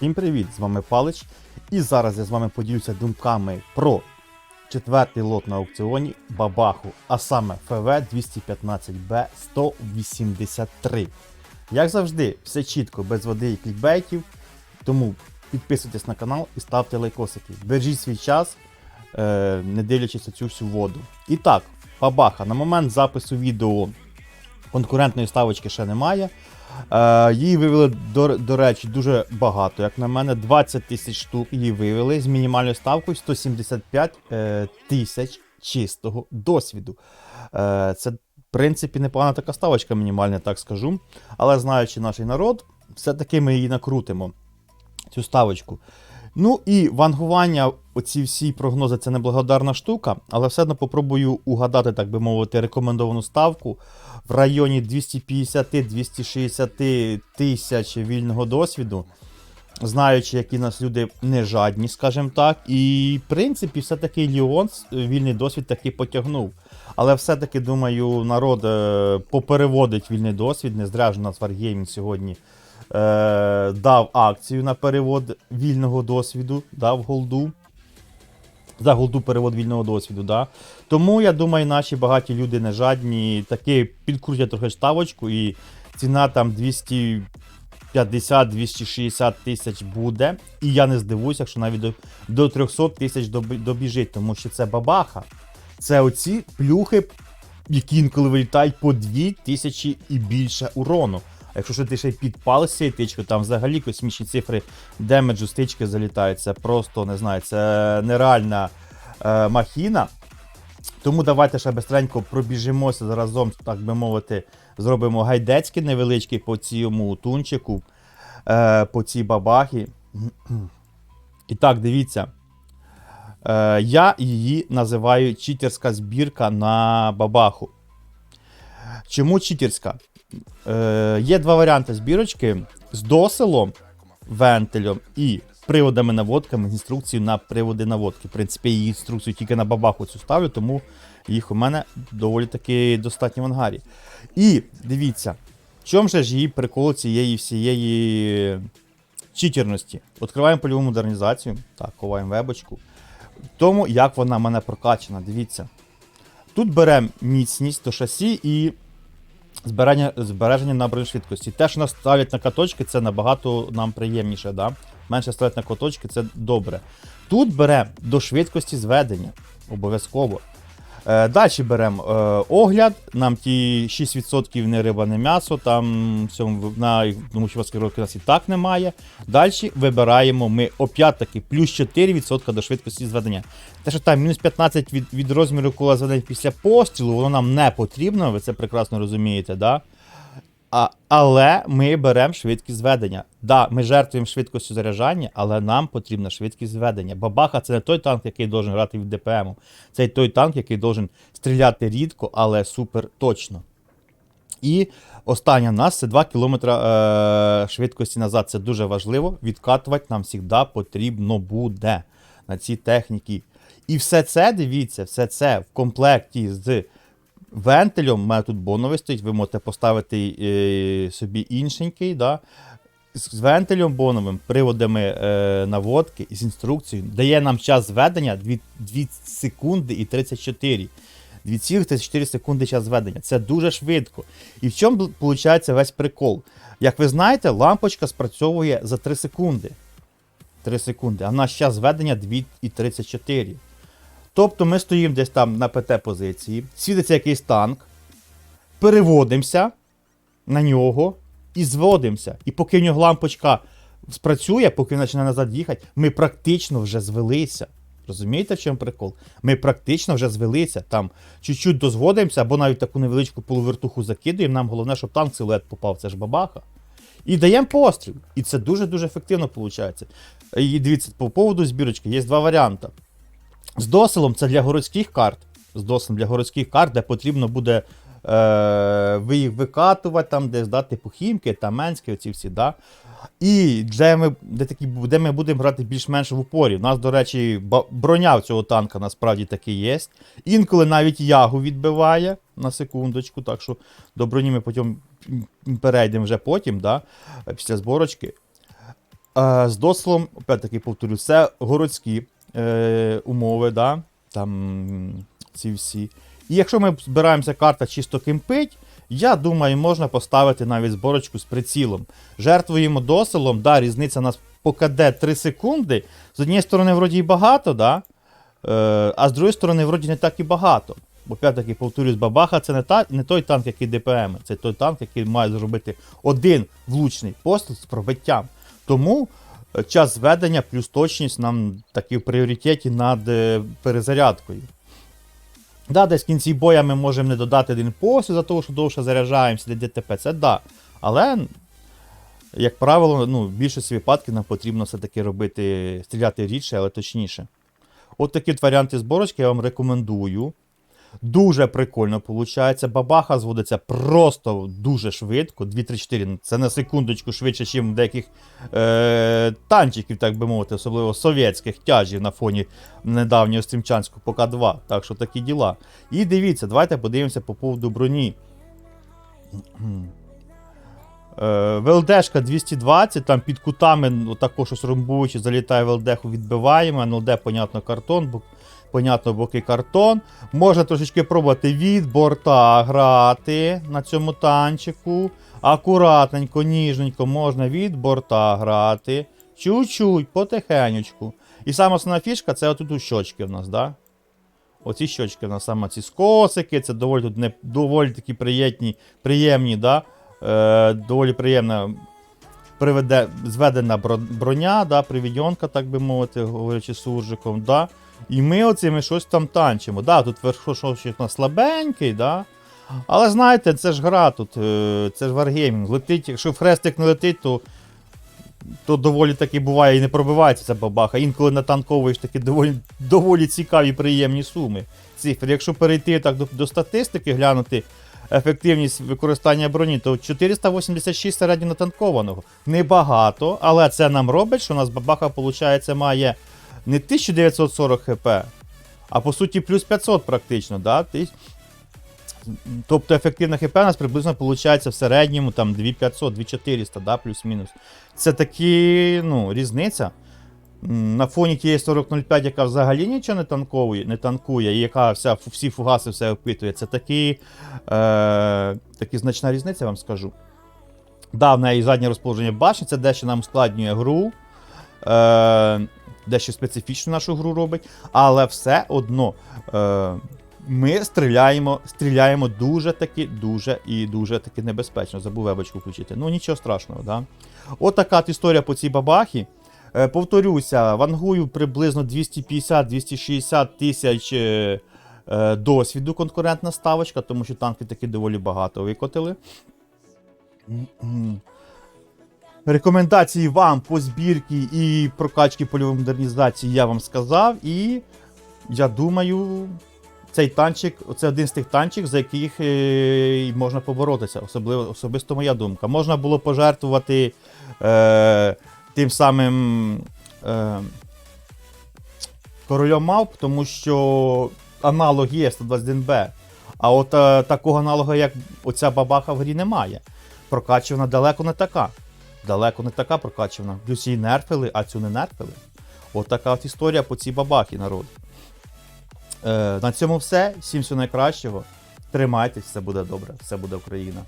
Всім привіт! З вами Палич. І зараз я з вами поділюся думками про четвертий лот на аукціоні Бабаху, а саме ФВ 215Б 183. Як завжди, все чітко, без води і клікбейтів. Тому підписуйтесь на канал і ставте лайкосики. Бережіть свій час, е, не дивлячись на цю всю воду. І так, Бабаха, на момент запису відео конкурентної ставочки ще немає. Е, її вивели, до, до речі, дуже багато. Як на мене, 20 тисяч штук її вивели з мінімальною ставкою 175 е, тисяч чистого досвіду. Е, це, в принципі, непогана така ставочка мінімальна, так скажу. Але знаючи наш народ, все-таки ми її накрутимо, цю ставочку. Ну і вангування, оці всі прогнози це неблагодарна штука, але все одно попробую угадати, так би мовити, рекомендовану ставку в районі 250-260 тисяч вільного досвіду, знаючи, які нас люди не жадні, скажімо так. І в принципі, все-таки Ліон вільний досвід таки потягнув. Але все-таки, думаю, народ е, попереводить вільний досвід. Не зря ж у нас Wargaming сьогодні дав акцію на перевод вільного досвіду, дав голду. За голду перевод вільного досвіду. Да? Тому я думаю, наші багаті люди не жадні, таки підкрутять трохи ставочку, і ціна там 250-260 тисяч буде. І я не здивуюся, якщо навіть до, до 300 тисяч добіжить, тому що це бабаха. Це оці плюхи, які інколи вилітають по 2 тисячі і більше урону. А якщо що ти ще й підпалиш там взагалі космічні цифри демеджу з тички залітають. Це просто не знаю, це нереальна е, махіна. Тому давайте ще бистренько пробіжимося разом, так би мовити, зробимо гайдецькі невеличкі по цьому тунчику, е, по цій бабахі. І так, дивіться. Е, я її називаю читерська збірка на бабаху. Чому читерська? Е, є два варіанти збірочки з доселом, вентилем і приводами наводками з інструкцією на приводи наводки. В принципі, її інструкцію тільки на бабаху цю ставлю, тому їх у мене доволі таки достатньо в ангарі. І дивіться, в чому ж її прикол цієї всієї читерності? Відкриваємо польову модернізацію. Так, ховаємо вебочку. Тому як вона в мене прокачана, дивіться. Тут беремо міцність до шасі і збереження, збереження на швидкості. Те, що нас ставлять на каточки, це набагато нам приємніше. Да? Менше ставлять на каточки, це добре. Тут бере до швидкості зведення. Обов'язково. Е, Далі беремо е, огляд, нам ті 6% не риба, не м'ясо, там на, тому що вас у нас і так немає. Далі вибираємо ми опять-таки плюс 4% до швидкості зведення. Те, що там мінус 15 від, від розміру кола зведення після пострілу, воно нам не потрібно, ви це прекрасно розумієте, да? А, але ми беремо швидкість зведення. Да, ми жертвуємо швидкістю заряджання, але нам потрібна швидкість зведення. Бабаха це не той танк, який должен грати від ДПМ. Це той танк, який должен стріляти рідко, але супер точно. І остання в нас це 2 км е, швидкості назад. Це дуже важливо. Відкатувати нам завжди потрібно буде на цій техніці. І все це, дивіться, все це в комплекті з вентилем. У мене тут боновий стоїть, ви можете поставити е, собі іншенький. Да? З вентилем боновим, приводами е, наводки з інструкцією дає нам час зведення 2, 2 секунди і 34. 2,34 секунди час зведення. Це дуже швидко. І в чому виходить весь прикол? Як ви знаєте, лампочка спрацьовує за 3 секунди. 3 секунди, а в нас час зведення 2,34. Тобто ми стоїмо десь там на ПТ-позиції, світиться якийсь танк, переводимося на нього і зводимося. І поки в нього лампочка спрацює, поки він почне назад їхати, ми практично вже звелися. Розумієте, в чому прикол? Ми практично вже звелися. Там чуть-чуть дозводимося, або навіть таку невеличку полувертуху закидуємо. Нам головне, щоб танк силует попав, це ж бабаха. І даємо постріл. І це дуже-дуже ефективно виходить. І дивіться, по поводу збірочки є два варіанти. З доселом це для городських карт. З доселом для городських карт, де потрібно буде е, їх викатувати, там, де здати похімки, таменські, оці всі. Да? І де ми, де, такі, де ми будемо грати більш-менш в упорі. У нас, до речі, броня в цього танка насправді таки є. Інколи навіть ягу відбиває на секундочку, так що до броні ми потім перейдемо вже потім, да? після зборочки. Е, з дослом, опять-таки повторю, це городські е, умови, да? там ці всі. І якщо ми збираємося карта чисто кемпить, я думаю, можна поставити навіть зборочку з прицілом. Жертвуємо доселом, да, різниця нас по КД 3 секунди. З однієї сторони, вроді і багато, да? е, а з другої сторони, вроді не так і багато. Бо опять-таки, повторюсь, бабаха це не, та, не той танк, який ДПМ, це той танк, який має зробити один влучний постріл з пробиттям. Тому час зведення плюс точність нам таки в пріоритеті над е, перезарядкою. Да, десь в кінці боя ми можемо не додати один постріл за того, що довше заряджаємося для ДТП, це да. Але, як правило, ну, в більшості випадків нам потрібно все-таки робити, стріляти рідше, але точніше. От такі варіанти зборочки я вам рекомендую. Дуже прикольно виходить. Бабаха зводиться просто дуже швидко. 2-3-4. Це на секундочку швидше, ніж деяких е- танчиків, так би мовити, особливо совєтських тяжів на фоні недавнього стрімчанського ПК 2. Так що такі діла. І дивіться, давайте подивимося по поводу броні. Е, ВЛДшка 220, там під кутами ну, також щось ромбуючи, залітає в ЛДху, відбиваємо. НЛД, понятно, картон, понятно, боки картон. Можна трошечки пробувати від борта грати на цьому танчику. Акуратненько, ніжненько можна від борта грати. Чуть-чуть, потихенечку. І сама основна фішка це отут щочки в нас, да? Оці щочки в нас саме ці скосики, це доволі тут не, доволі такі приємні, приємні, да? е, доволі приємна приведе, зведена броня, да, привідьонка, так би мовити, говорячи суржиком. Да. І ми оцими щось там танчимо. Да, тут верхошовчик у слабенький, да. Але знаєте, це ж гра тут, е, це ж варгеймінг. Летить, якщо в хрестик не летить, то, то доволі таки буває і не пробивається ця бабаха. Інколи натанковуєш такі доволі, доволі цікаві приємні суми. Цифри. Якщо перейти так до, до статистики, глянути ефективність використання броні, то 486 середньонатанкованого. Небагато, але це нам робить, що у нас бабаха, виходить, має не 1940 хп, а по суті плюс 500 практично. Да? Тобто ефективна хп у нас приблизно виходить в середньому там 2500, 2400, да, плюс-мінус. Це такі, ну, різниця. На фоні тієї 4005, яка взагалі нічого не танкує, не танкує, і яка вся, всі фугаси все опитує, це такі, е, такі значна різниця, я вам скажу. Да, в неї заднє розположення башні, це дещо нам ускладнює гру, е, дещо специфічну нашу гру робить, але все одно е, ми стріляємо, стріляємо дуже таки, дуже і дуже таки небезпечно. Забув вебочку включити. Ну нічого страшного, да? От така от історія по цій бабахі. Е, повторюся, вангую приблизно 250-260 тисяч е, е, досвіду конкурентна ставочка, тому що танки таки доволі багато викотили. Рекомендації вам по збірці і прокачці польової модернізації я вам сказав. І я думаю, цей танчик це один з тих танчик, за яких е, можна поборотися. Особливо, особисто моя думка. Можна було пожертвувати е, тим самим е, королем мавп, тому що аналог є 121Б. А от е, такого аналога, як оця бабаха в грі, немає. Прокачувана далеко не така. Далеко не така прокачена. Плюс її нерфили, а цю не нерфили. От така от історія по цій бабахі, народ. Е, на цьому все. Всім всього найкращого. Тримайтесь, все буде добре, все буде Україна.